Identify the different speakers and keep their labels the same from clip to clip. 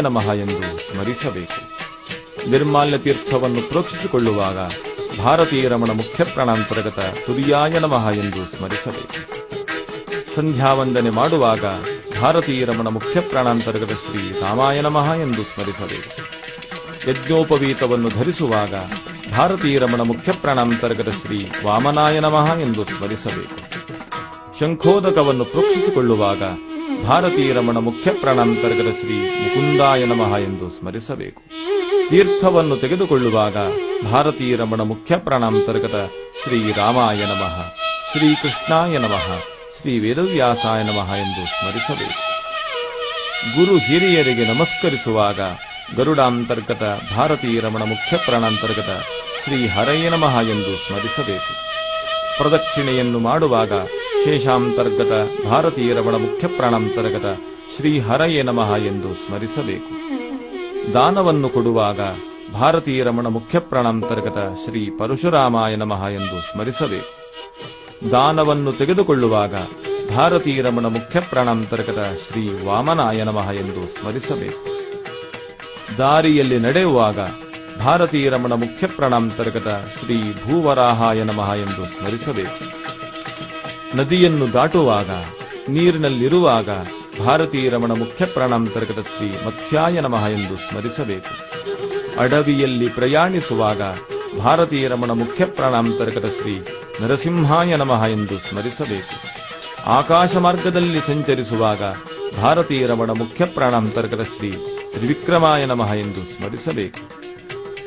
Speaker 1: ನಮಃ ಎಂದು ಸ್ಮರಿಸಬೇಕು. ನಿರ್ಮಾಲ್ಯ ತೀರ್ಥವನ್ನು ಪ್ರೋಕ್ಷಿಸಿಕೊಳ್ಳುವಾಗ ಭಾರತೀಯ ರಮಣ ಮುಖ್ಯ ಪ್ರಾಣಾಂತರ್ಗತ ತುರಿಯಾಯ ನಮಃ ಎಂದು ಸ್ಮರಿಸಬೇಕು. ಸಂಧ್ಯಾವಂದನೆ ಮಾಡುವಾಗ ಭಾರತೀಯ ರಮಣ ಮುಖ್ಯ ಪ್ರಾಣಾಂತರ್ಗತ ಶ್ರೀ ರಾಮಾಯ ನಮಃ ಎಂದು ಸ್ಮರಿಸಬೇಕು. ಯಜ್ಞೋಪವೀತವನ್ನು ಧರಿಸುವಾಗ ಭಾರತೀಯ ರಮಣ ಮುಖ್ಯ ಪ್ರಾಣಾಂತರ್ಗತ ಶ್ರೀ ವಾಮನಾಯ ನಮಃ ಎಂದು ಸ್ಮರಿಸಬೇಕು. ಶಂಖೋದಕವನ್ನು ಪ್ರೋಕ್ಷಿಸಿಕೊಳ್ಳುವಾಗ ಭಾರತೀಯ ರಮಣ ಮುಖ್ಯ ಪ್ರಾಣಾಂತರ್ಗತ ಶ್ರೀ ಮುಕುಂದಾಯ ನಮಃ ಎಂದು ಸ್ಮರಿಸಬೇಕು. ತೀರ್ಥವನ್ನು ತೆಗೆದುಕೊಳ್ಳುವಾಗ ಭಾರತೀಯ ರಮಣ ಮುಖ್ಯ ಪ್ರಾಣಾಂತರ್ಗತ ಶ್ರೀ ರಾಮಾಯ ನಮಃ, ಶ್ರೀ ಕೃಷ್ಣಾಯ ನಮಃ, ಶ್ರೀ ವೇದವ್ಯಾಸಾಯ ನಮಃ ಎಂದು ಸ್ಮರಿಸಬೇಕು. ಗುರು ಹಿರಿಯರಿಗೆ ನಮಸ್ಕರಿಸುವಾಗ ಗರುಡಾಂತರ್ಗತ ಭಾರತೀಯ ರಮಣ ಮುಖ್ಯ ಪ್ರಾಣಾಂತರ್ಗತ ಶ್ರೀ ಹರಯ್ಯ ನಮಃ ಎಂದು ಸ್ಮರಿಸಬೇಕು. ಪ್ರದಕ್ಷಿಣೆಯನ್ನು ಮಾಡುವಾಗ ಶೇಷಾಂತರ್ಗತ ಭಾರತೀಯ ರಮಣ ಮುಖ್ಯ ಪ್ರಾಣಾಂತರ್ಗತ ಶ್ರೀ ಹರಯೇ ನಮಃ ಎಂದು ಸ್ಮರಿಸಬೇಕು. ದಾನವನ್ನು ಕೊಡುವಾಗ ಭಾರತೀಯ ರಮಣ ಮುಖ್ಯ ಪ್ರಾಣಾಂತರ್ಗತ ಶ್ರೀ ಪರಶುರಾಮಾಯ ನಮಃ ಎಂದು ಸ್ಮರಿಸಬೇಕು. ದಾನವನ್ನು ತೆಗೆದುಕೊಳ್ಳುವಾಗ ಭಾರತೀಯ ರಮಣ ಮುಖ್ಯ ಪ್ರಾಣಾಂತರ್ಗತ ಶ್ರೀ ವಾಮನಾಯ ನಮಃ ಎಂದು ಸ್ಮರಿಸಬೇಕು. ದಾರಿಯಲ್ಲಿ ನಡೆಯುವಾಗ ಭಾರತೀಯ ರಮಣ ಮುಖ್ಯ ಪ್ರಾಣಾಂತರ್ಗತ ಶ್ರೀ ಭೂವರಾಹಾಯ ನಮಃ ಎಂದು ಸ್ಮರಿಸಬೇಕು. ನದಿಯನ್ನು ದಾಟುವಾಗ, ನೀರಿನಲ್ಲಿರುವಾಗ ಭಾರತೀಯ ರಮಣ ಮುಖ್ಯ ಪ್ರಾಣಾಂತರ್ಗತ ಶ್ರೀ ಮತ್ಸ್ಯಾಯ ನಮಃ ಎಂದು ಸ್ಮರಿಸಬೇಕು. ಅಡವಿಯಲ್ಲಿ ಪ್ರಯಾಣಿಸುವಾಗ ಭಾರತೀಯ ರಮಣ ಮುಖ್ಯ ಪ್ರಾಣಾಂತರ್ಗತ ಶ್ರೀ ನರಸಿಂಹಾಯ ನಮಃ ಎಂದು ಸ್ಮರಿಸಬೇಕು. ಆಕಾಶ ಮಾರ್ಗದಲ್ಲಿ ಸಂಚರಿಸುವಾಗ ಭಾರತೀಯ ರಮಣ ಮುಖ್ಯ ಪ್ರಾಣಾಂತರ್ಗತ ಶ್ರೀ ತ್ರಿವಿಕ್ರಮಾಯ ನಮಃ ಎಂದು ಸ್ಮರಿಸಬೇಕು.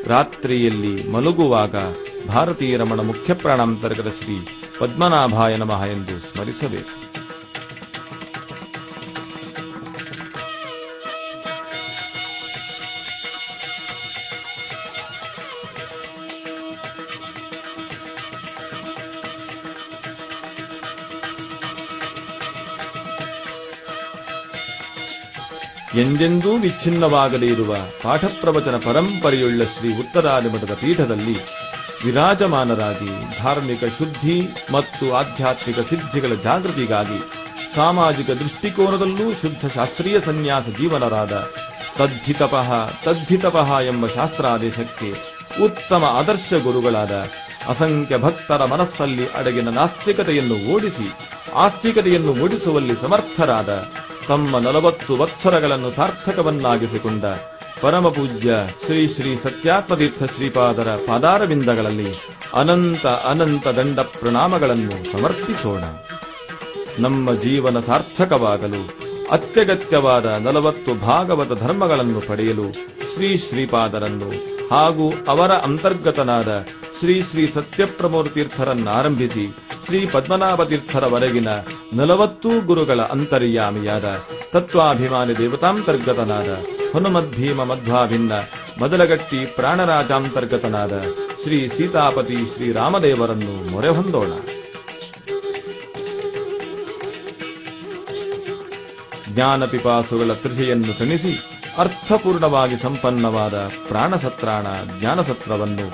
Speaker 1: ರಾತ್ರಿಯಲ್ಲಿ ಮಲಗುವಾಗ ಭಾರತೀಯ ರಮಣ ಮುಖ್ಯ ಪ್ರಾಣಾಂತರ್ಗತ ಶ್ರೀ ಪದ್ಮನಾಭಾಯ ನಮಃ ಎಂದು ಸ್ಮರಿಸಬೇಕು. ಎಂದೆಂದೂ ವಿಚ್ಛಿನ್ನವಾಗದೇ ಇರುವ ಪಾಠಪ್ರವಚನ ಪರಂಪರೆಯುಳ್ಳ ಶ್ರೀ ಉತ್ತರಾದಿ ಮಠದ ಪೀಠದಲ್ಲಿ ವಿರಾಜಮಾನರಾಗಿ ಧಾರ್ಮಿಕ ಶುದ್ಧಿ ಮತ್ತು ಆಧ್ಯಾತ್ಮಿಕ ಸಿದ್ಧಿಗಳ ಜಾಗೃತಿಗಾಗಿ ಸಾಮಾಜಿಕ ದೃಷ್ಟಿಕೋನದಲ್ಲೂ ಶುದ್ಧ ಶಾಸ್ತ್ರೀಯ ಸನ್ಯಾಸ ಜೀವನರಾದ ತದ್ಧಿತಪಃ ತದ್ಧಿತಪಃ ಎಂಬ ಶಾಸ್ತ್ರಾದೇಶಕ್ಕೆ ಉತ್ತಮ ಆದರ್ಶ ಗುರುಗಳಾದ ಅಸಂಖ್ಯ ಭಕ್ತರ ಮನಸ್ಸಲ್ಲಿ ಅಡಗಿನ ನಾಸ್ತಿಕತೆಯನ್ನು ಓಡಿಸಿ ಆಸ್ತಿಕತೆಯನ್ನು ಮೂಡಿಸುವಲ್ಲಿ ಸಮರ್ಥರಾದ ತಮ್ಮ ನಲವತ್ತು ವತ್ಸರಗಳನ್ನು ಸಾರ್ಥಕವನ್ನಾಗಿಸಿಕೊಂಡ ಪರಮ ಪೂಜ್ಯ ಶ್ರೀ ಶ್ರೀ ಸತ್ಯಾತ್ಮತೀರ್ಥ ಶ್ರೀಪಾದರ ಪಾದಾರವಿಂದಗಳಲ್ಲಿ ಅನಂತ ಅನಂತ ದಂಡ ಪ್ರಣಾಮಗಳನ್ನು ಸಮರ್ಪಿಸೋಣ. ನಮ್ಮ ಜೀವನ ಸಾರ್ಥಕವಾಗಲು, ಅತ್ಯಗತ್ಯವಾದ ನಲವತ್ತು ಭಾಗವತ ಧರ್ಮಗಳನ್ನು ಪಡೆಯಲು ಶ್ರೀ ಶ್ರೀಪಾದರನ್ನು ಹಾಗೂ ಅವರ ಅಂತರ್ಗತನಾದ ಶ್ರೀ ಶ್ರೀ ಸತ್ಯಪ್ರಮೋರ ತೀರ್ಥರನ್ನಾರಂಭಿಸಿ ಶ್ರೀ ಪದ್ಮನಾಭ ತೀರ್ಥರವರೆಗಿನ ನಲವತ್ತೂ ಗುರುಗಳ ಅಂತರ್ಯಾಮಿಯಾದ ತತ್ವಾಭಿಮಾನಿ ದೇವತಾಂತರ್ಗತನಾದ ಹನುಮದ್ಭೀಮ ಮಧ್ವಾಭಿನ್ನ, ಮೊದಲಗಟ್ಟಿ ಪ್ರಾಣರಾಜಾಂತರ್ಗತನಾದ ಶ್ರೀ ಸೀತಾಪತಿ ಶ್ರೀರಾಮದೇವರನ್ನು ಮೊರೆ ಹೊಂದೋಣ. ಜ್ಞಾನ ಪಿಪಾಸುಗಳ ತೃಷೆಯನ್ನು ತಣಿಸಿ ಅರ್ಥಪೂರ್ಣವಾಗಿ ಸಂಪನ್ನವಾದ ಪ್ರಾಣಸತ್ರಾಣ ಜ್ಞಾನಸತ್ರವನ್ನು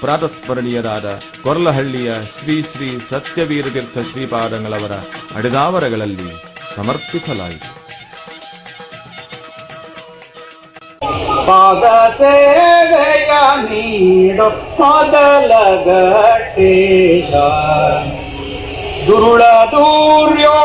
Speaker 1: ಪ್ರಾತಸ್ಮರಣೀಯರಾದ ಕೊರಲಹಳ್ಳಿಯ ಶ್ರೀ ಶ್ರೀ ಸತ್ಯವೀರತೀರ್ಥ ಶ್ರೀಪಾದಂಗಳವರ ಅಡಿದಾವರಗಳಲ್ಲಿ ಸಮರ್ಪಿಸಲಾಯಿತು.
Speaker 2: ಪಾದ ಸೇವೆಯ ನೀಡು ಮೊದಲ ಘಟೇಶ ದುರುಳ ದೂರ್ಯೋ